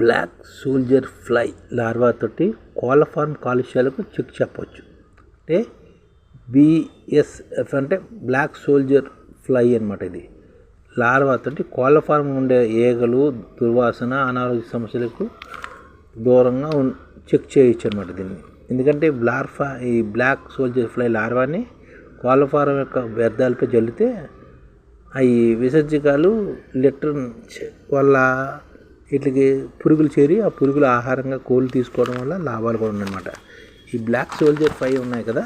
Black soldier fly larva తోటి కోళ్ళ form కాలుష్యాలకు check చెప్పవచ్చు అంటే బిఎస్ఎఫ్ అంటే బ్లాక్ సోల్జర్ ఫ్లై అనమాట ఇది. లార్వా తోటి కోళ్ళ ఫార్మ్ ఉండే ఈగలు దుర్వాసన అనారోగ్య సమస్యలకు దూరంగా చెక్ చేయొచ్చు అనమాట దీన్ని. ఎందుకంటే లార్ఫా ఈ బ్లాక్ సోల్జర్ ఫ్లై లార్వాని కోళ్ళ ఫారం యొక్క వ్యర్థాలపై జల్లితే అవి విసర్జకాలు లిటర్ వల్ల వీటికి పురుగులు చేరి ఆ పురుగులు ఆహారంగా కోళ్ళు తీసుకోవడం వల్ల లాభాలు కూడా ఉన్నాయన్నమాట. ఈ బ్లాక్ సోల్జర్ ఫైవ్ ఉన్నాయి కదా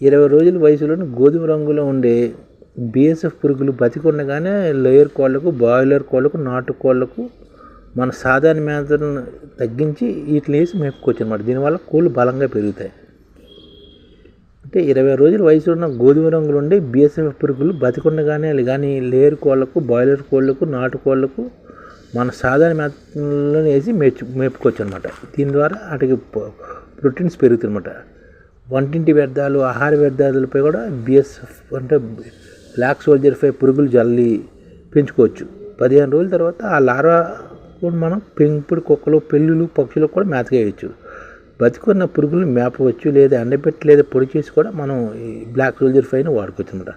ఇరవై రోజుల వయసులోని గోధుమ రంగులో ఉండే బిఎస్ఎఫ్ పురుగులు బతికుండగానే లేయర్ కోళ్ళకు బాయిలర్ కోళ్ళకు నాటు కోళ్ళకు మన సాధారణ మేతను తగ్గించి వీటిని వేసి మేపుకోవచ్చు అనమాట దీనివల్ల కోళ్ళు బలంగా పెరుగుతాయి. అంటే ఇరవై రోజుల వయసు ఉన్న గోధుమ రంగులు ఉండే బిఎస్ఎఫ్ పురుగులు బతికుండగానే కానీ లేయర్ కోళ్ళకు బాయిలర్ కోళ్ళకు నాటు కోళ్ళకు మన సాధారణ మేతలో వేసి మేచు మేపుకోవచ్చు అనమాట దీని ద్వారా వాటికి ప్రోటీన్స్ పెరుగుతాయి అనమాట వంటింటి వ్యర్థాలు ఆహార వ్యర్థాలపై కూడా బిఎస్ఎఫ్ అంటే బ్లాక్ సోల్జర్పై పురుగులు జల్లి పెంచుకోవచ్చు. పదిహేను రోజుల తర్వాత ఆ లార్వా కూడా మనం పెంపుడు కుక్కలు పెళ్ళులు పక్షులకు కూడా మేతగా వేయచ్చు. బతికున్న పురుగులు మేపవచ్చు లేదా ఎండబెట్టి లేదా పొడి చేసి కూడా మనం ఈ బ్లాక్ సోల్జర్ ఫైన్ వాడుకోవచ్చు అనమాట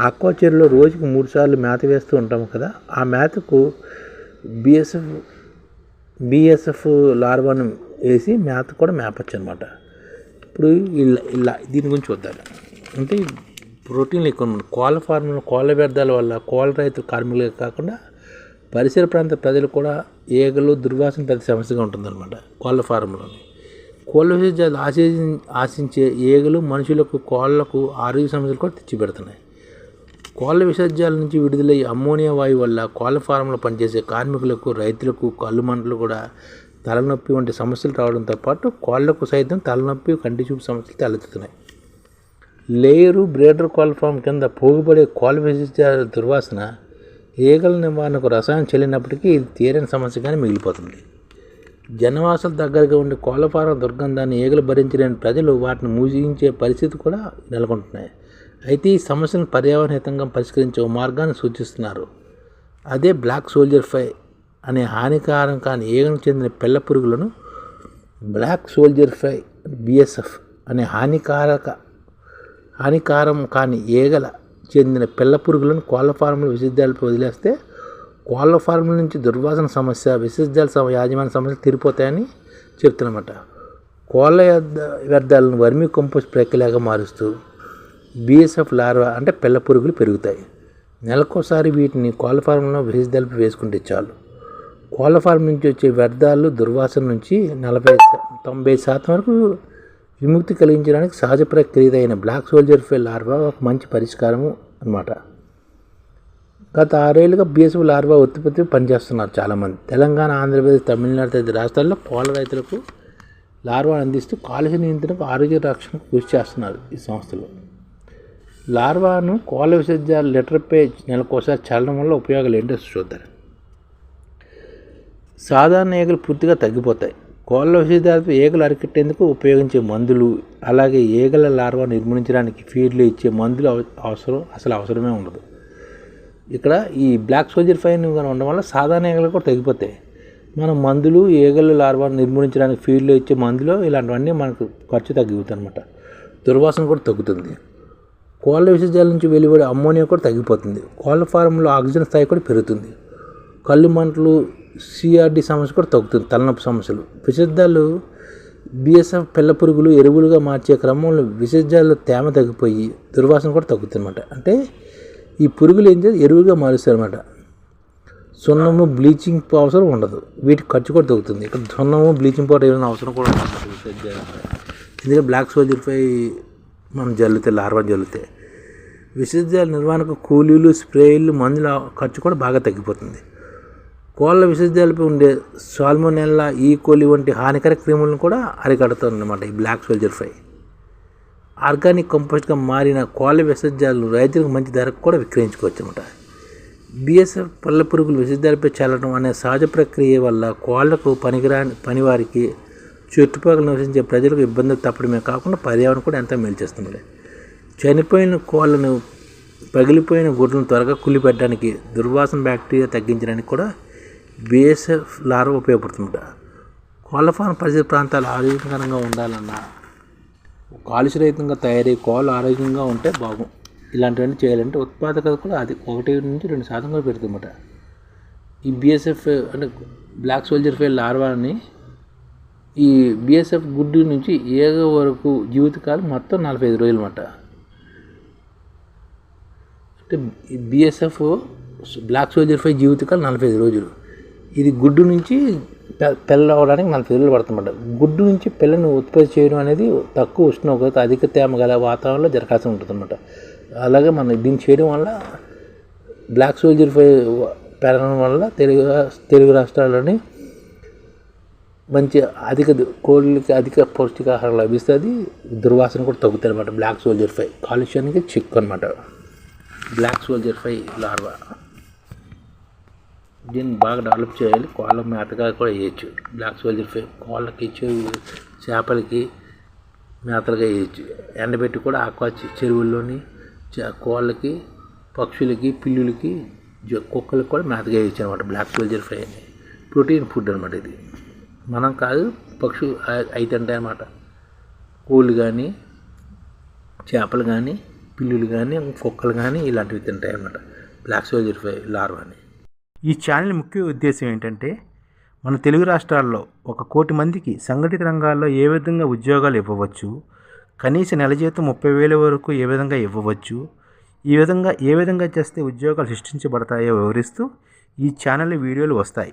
ఆక్వాచర్లో రోజుకి మూడు సార్లు మేత వేస్తూ ఉంటాము కదా ఆ మేతకు బిఎస్ఎఫ్ బిఎస్ఎఫ్ లార్వాను వేసి మ్యాప్ కూడా మ్యాపచ్చు అనమాట ఇప్పుడు ఇలా ఇలా దీని గురించి చూద్దాం. అంటే ప్రోటీన్లు ఎక్కువ కోళ్ళ ఫార్ములు కోళ్ళ వ్యర్థాల వల్ల కోళ్ళ రైతు కార్మికులే కాకుండా పరిసర ప్రాంత ప్రజలు కూడా ఈగలు దుర్వాసన పెద్ద సమస్యగా ఉంటుందన్నమాట కోళ్ళ ఫారంలోని కోళ్ళ విషయాలు ఆశి ఆశించే ఈగలు మనుషులకు కోళ్ళకు ఆరోగ్య సమస్యలు కూడా తెచ్చిపెడుతున్నాయి. కోళ్ళ విసర్జాల నుంచి విడుదలయ్యే అమ్మోనియా వాయువు వల్ల కోళ్ళ ఫారంలో పనిచేసే కార్మికులకు రైతులకు కళ్ళు మంటలు కూడా తలనొప్పి వంటి సమస్యలు రావడంతో పాటు కోళ్ళకు సైతం తలనొప్పి కంటి చూపు సమస్యలు తలెత్తుతున్నాయి. లేయరు బ్రేడర్ కోళ్ళ ఫామ్ కింద పోగుపడే కోళ్ళ విసర్జాల దుర్వాసన ఈగల నివారణకు రసాయనం చెల్లినప్పటికీ ఇది తీరని సమస్యగానే మిగిలిపోతుంది. జనవాసాల దగ్గరగా ఉండే కోళ్ళ ఫారం దుర్గంధాన్ని ఈగలు భరించలేని ప్రజలు వాటిని మూసించే పరిస్థితి కూడా నెలకొంటున్నాయి. అయితే ఈ సమస్యను పర్యావరణ హితంగా పరిష్కరించే ఓ మార్గాన్ని సూచిస్తున్నారు. అదే బ్లాక్ సోల్జర్ ఫై అనే హానికారం కాని ఏగను చెందిన పిల్ల పురుగులను బ్లాక్ సోల్జర్ ఫై బిఎస్ఎఫ్ అనే హానికారక హానికారం కాని ఈగల చెందిన పిల్ల పురుగులను కోళ్ళ ఫారంలో విసిద్ధాలపై వదిలేస్తే కోళ్ళ ఫారంల నుంచి దుర్వాసన సమస్య విసర్జాల సమ యాజమాన్య సమస్యలు తీరిపోతాయని చెప్తున్నమాట. కోళ్ళ వ్యర్థ- వ్యర్థాలను వర్మి కంపోస్ట్ ప్రక్రియగా మారుస్తూ బిఎస్ఎఫ్ లార్వా అంటే పిల్ల పురుగులు పెరుగుతాయి. నెలకోసారి వీటిని కోళ్ళ ఫారంలో విసర్జాలపై వేసుకుంటే చాలు. కోళ్ళ ఫారం నుంచి వచ్చే వ్యర్థాలు దుర్వాసన నుంచి నలభై తొంభై శాతం వరకు విముక్తి కలిగించడానికి సహజ ప్రక్రియ అయిన బ్లాక్ సోల్జర్ ఫెల్ లార్వా ఒక మంచి పరిష్కారము అన్నమాట. గత ఆరేళ్ళుగా బిఎస్ఎఫ్ లార్వా ఉత్పత్తి పనిచేస్తున్నారు చాలామంది. తెలంగాణ ఆంధ్రప్రదేశ్ తమిళనాడు తదితర రాష్ట్రాల్లో కోళ్ళ రైతులకు లార్వా అందిస్తూ కాలుష్య నియంత్రణకు ఆరోగ్య రక్షణకు కృషి చేస్తున్నారు ఈ సంస్థలు. లార్వాను కోళ్ళ విసర్జాలు లీటర్పై నెలకోసారి చల్లడం వల్ల ఉపయోగాలు ఏంటో చూద్దాం. సాధారణ ఈగలు పూర్తిగా తగ్గిపోతాయి. కోళ్ళ విషయాలపై ఈగలు అరికట్టేందుకు ఉపయోగించే మందులు అలాగే ఈగల లార్వా నిర్మూలించడానికి ఫీడ్లు ఇచ్చే మందులు అవసరం అసలు అవసరమే ఉండదు. ఇక్కడ ఈ బ్లాక్ సోల్జర్ ఫైన్ కానీ ఉండడం వల్ల సాధారణ ఈగలు కూడా తగ్గిపోతాయి. మనం మందులు ఏగల లార్వా నిర్మూలించడానికి ఫీడ్లు ఇచ్చే మందులు ఇలాంటివన్నీ మనకు ఖర్చు తగ్గిపోతుంది అనమాట దుర్వాసన కూడా తగ్గుతుంది. కోళ్ళ విషజాల నుంచి వెలువడే అమ్మోనియా కూడా తగ్గిపోతుంది. కోళ్ళ ఫారంలో ఆక్సిజన్ స్థాయి కూడా పెరుగుతుంది. కళ్ళు మంటలు సిఆర్డి సమస్య కూడా తగ్గుతుంది తలనొప్పి సమస్యలు. విషజాలు బిఎస్ఎఫ్ పిల్ల పురుగులు ఎరువులుగా మార్చే క్రమంలో విసర్జాల్లో తేమ తగ్గిపోయి దుర్వాసన కూడా తగ్గుతుంది అనమాట అంటే ఈ పురుగులు ఏం చేసి ఎరువుగా మారుస్తారు అనమాట సున్నము బ్లీచింగ్ అవసరం ఉండదు. వీటి ఖర్చు కూడా తగ్గుతుంది. ఇక్కడ సున్నము బ్లీచింగ్ పౌడర్ ఏమైనా అవసరం కూడా ఉండదు. విసర్జాలంటే ఎందుకంటే బ్లాక్ సోల్జర్ పై మనం జల్లితే లార్వా జల్లితే విసర్జాల నిర్వహణకు కూలీలు స్ప్రేలు మందుల ఖర్చు కూడా బాగా తగ్గిపోతుంది. కోళ్ళ విసర్జాలపై ఉండే సాల్మోనెల్లా ఈ కోలి వంటి హానికర క్రిములను కూడా అరికడుతుంది అన్నమాట ఈ బ్లాక్ సోల్జర్ ఫ్రై. ఆర్గానిక్ కంపోస్ట్గా మారిన కోళ్ళ విసర్జాలు రైతులకు మంచి ధరకు కూడా విక్రయించుకోవచ్చు అనమాట బిఎస్ఎఫ్ పళ్ళ పురుగులు విసర్జాలపై చల్లడం అనే సహజ ప్రక్రియ వల్ల కోళ్ళకు పనికిరాని పనివారికి చుట్టుపక్కల నివసించే ప్రజలకు ఇబ్బందులు తప్పడమే కాకుండా పర్యావరణం కూడా ఎంతో మేలు చేస్తుంది చనిపోయిన కోళ్ళను పగిలిపోయిన గుడ్లను త్వరగా కుళ్ళిపెట్టడానికి దుర్వాసన బ్యాక్టీరియా తగ్గించడానికి కూడా బీఎస్ఎఫ్ లార్వా ఉపయోగపడుతుంట కోళ్ళ ఫారం పరిసర ప్రాంతాలు ఆరోగ్యకరంగా ఉండాలన్నా కాలుష్యరహితంగా తయారై కోళ్ళు ఆరోగ్యంగా ఉంటే బాగు. ఇలాంటివన్నీ చేయాలంటే ఉత్పాదకత కూడా అది ఒకటి నుంచి రెండు శాతం కూడా పెడుతుందన్నమాట ఈ బీఎస్ఎఫ్ అంటే బ్లాక్ సోల్జర్ ఫెయిల్ లార్వాని ఈ బిఎస్ఎఫ్ గుడ్డు నుంచి ఏగ వరకు జీవితకాలం మొత్తం నలభై ఐదు రోజులు అన్నమాట అంటే బిఎస్ఎఫ్ బ్లాక్ సోల్జర్ ఫై జీవితకాలం నలభై ఐదు రోజులు. ఇది గుడ్డు నుంచి పె- పిల్ల అవడానికి నలభై రోజులు పడుతుందన్నమాట గుడ్డు నుంచి పిల్లని ఉత్పత్తి చేయడం అనేది తక్కువ ఉష్ణోగ్రత అధిక తేమ గల వాతావరణంలో జరగాల్సి ఉంటుందన్నమాట. అలాగే మనం దీన్ని చేయడం వల్ల బ్లాక్ సోల్జర్ ఫై పెరగడం వల్ల తెలుగు తెలుగు రాష్ట్రాల్లోని మంచి అధిక కోళ్ళకి అధిక పౌష్టికాహారం లభిస్తుంది. దుర్వాసన కూడా తగ్గుతుంది అనమాట బ్లాక్ సోల్జర్ ఫై కాలుష్యానికి చిక్కు అనమాట బ్లాక్ సోల్జర్ ఫై లార్వా దీన్ని బాగా డెవలప్ చేయాలి. కోళ్ళ మేతగా కూడా వేయచ్చు. బ్లాక్ సోల్జర్ ఫై కోళ్ళకి చెవు చేపలకి మేతలుగా వేయచ్చు. ఎండబెట్టి కూడా ఆక్వా చెరువుల్లోని కోళ్ళకి పక్షులకి పిల్లులకి కుక్కలకి కూడా మేతగా వేయచ్చు అనమాట బ్లాక్ సోల్జర్ ఫ్రై అని. ప్రోటీన్ ఫుడ్ అనమాట ఇది. మనం కాదు పక్షు అయితే అన్నమాట. కోళ్ళు కానీ చేపలు కానీ పిల్లులు కానీ కుక్కలు కానీ ఇలాంటివి తింటాయి అన్నమాట. బ్లాక్ సోల్జర్ ఫై లార్వాని ఈ ఛానల్ ముఖ్య ఉద్దేశం ఏంటంటే మన తెలుగు రాష్ట్రాల్లో ఒక కోటి మందికి సంఘటిత రంగాల్లో ఏ విధంగా ఉద్యోగాలు ఇవ్వవచ్చు కనీస నెల జీతం ముప్పై వేల వరకు ఏ విధంగా ఇవ్వవచ్చు ఈ విధంగా ఏ విధంగా చేస్తే ఉద్యోగాలు సృష్టించబడతాయో వివరిస్తూ ఈ ఛానల్ వీడియోలు వస్తాయి.